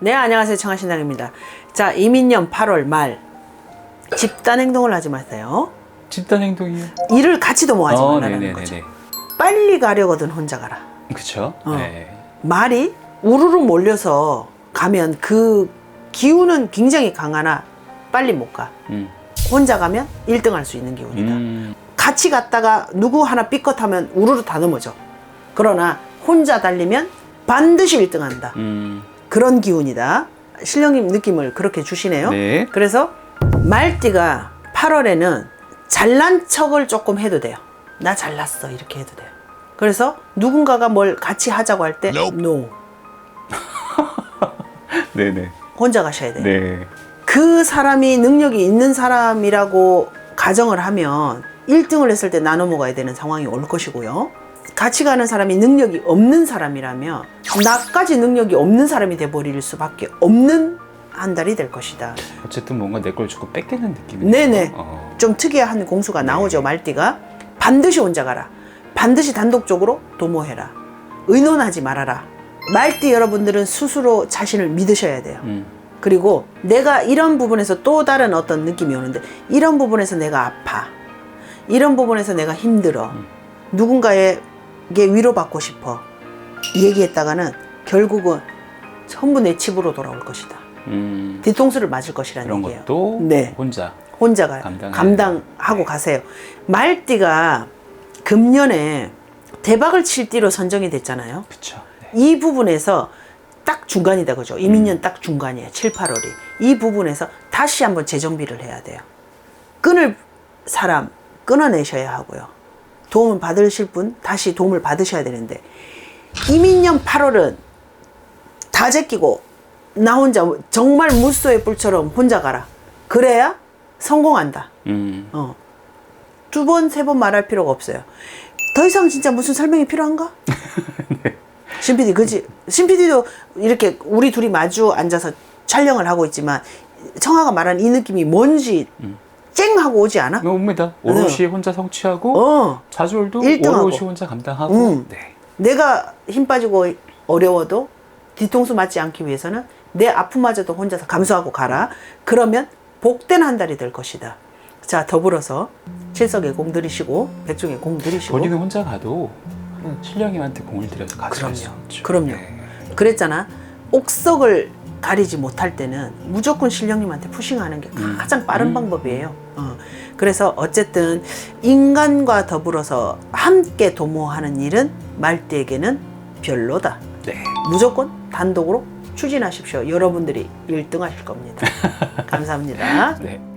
네, 안녕하세요. 청하신당입니다. 자, 이민년 8월 말 집단 행동을 하지 마세요. 집단 행동이요. 일을 같이 도모하지 어, 말라는 네네네네. 거죠. 빨리 가려거든 혼자 가라. 그쵸. 어. 네. 말이 우르르 몰려서 가면 그 기운은 굉장히 강하나 빨리 못 가. 음. 혼자 가면 1등 할 수 있는 기운이다. 음. 같이 갔다가 누구 하나 삐끗하면 우르르 다 넘어져. 그러나 혼자 달리면 반드시 1등 한다. 음. 그런 기운이다. 신령님 느낌을 그렇게 주시네요. 네. 그래서 말띠가 8월에는 잘난 척을 조금 해도 돼요. 나 잘났어 이렇게 해도 돼요. 그래서 누군가가 뭘 같이 하자고 할 때 no 네네. 혼자 가셔야 돼요. 네. 그 사람이 능력이 있는 사람이라고 가정을 하면 1등을 했을 때 나눠 먹어야 되는 상황이 올 것이고요. 같이 가는 사람이 능력이 없는 사람이라면 나까지 능력이 없는 사람이 돼버릴 수밖에 없는 한 달이 될 것이다. 어쨌든 뭔가 내 걸 주고 뺏기는 느낌이. 네네. 어. 좀 특이한 공수가 나오죠 말띠가 반드시 혼자 가라 반드시 단독적으로 도모해라 의논하지 말아라 말띠 여러분들은 스스로 자신을 믿으셔야 돼요 음. 그리고 내가 이런 부분에서 또 다른 어떤 느낌이 오는데 이런 부분에서 내가 아파 이런 부분에서 내가 힘들어 누군가 에게 위로받고 싶어 얘기했다가는 결국은 전부 내 집으로 돌아올 것이다 음. 뒤통수를 맞을 것이라는 그런 얘기예요 것도 네. 혼자. 혼자가 감당해야 감당하고 가세요. 말띠가 금년에 대박을 칠 띠로 선정이 됐잖아요. 그쵸. 네. 이 부분에서 딱 중간이다 그죠? 이민년 딱 중간이에요. 7, 8월이. 이 부분에서 다시 한번 재정비를 해야 돼요. 끊을 사람 끊어내셔야 하고요. 도움을 받으실 분 다시 도움을 받으셔야 되는데 이민년 8월은 다 제끼고 나 혼자 정말 무소의 뿔처럼 혼자 가라. 그래야 성공한다. 음. 어. 두 번, 세 번 말할 필요가 없어요. 더 이상 진짜 무슨 설명이 필요한가? 신PD, 그지? 신PD도 이렇게 우리 둘이 마주 앉아서 촬영을 하고 있지만 청아가 말한 이 느낌이 뭔지 쨍 하고 오지 않아? 어, 옵니다. 오롯이 혼자 성취하고 어. 좌절도 일등하고. 오롯이 혼자 감당하고. 음. 네. 내가 힘 빠지고 어려워도 뒤통수 맞지 않기 위해서는 내 아픔마저도 혼자서 감수하고 가라. 그러면 복된 한 달이 될 것이다. 자, 더불어서 칠석에 공 들이시고 백중에 공 들이시고 본인은 혼자 가도 신령님한테 공을 들여서 가져갈 수 그럼요. 있죠. 그럼요. 네. 그랬잖아. 옥석을 가리지 못할 때는 무조건 신령님한테 푸싱하는 게 가장 빠른 음. 방법이에요. 어. 그래서 어쨌든 인간과 더불어서 함께 도모하는 일은 말띠에게는 별로다. 네. 무조건 단독으로 추진하십시오. 여러분들이 1등 하실 겁니다. 감사합니다. 네.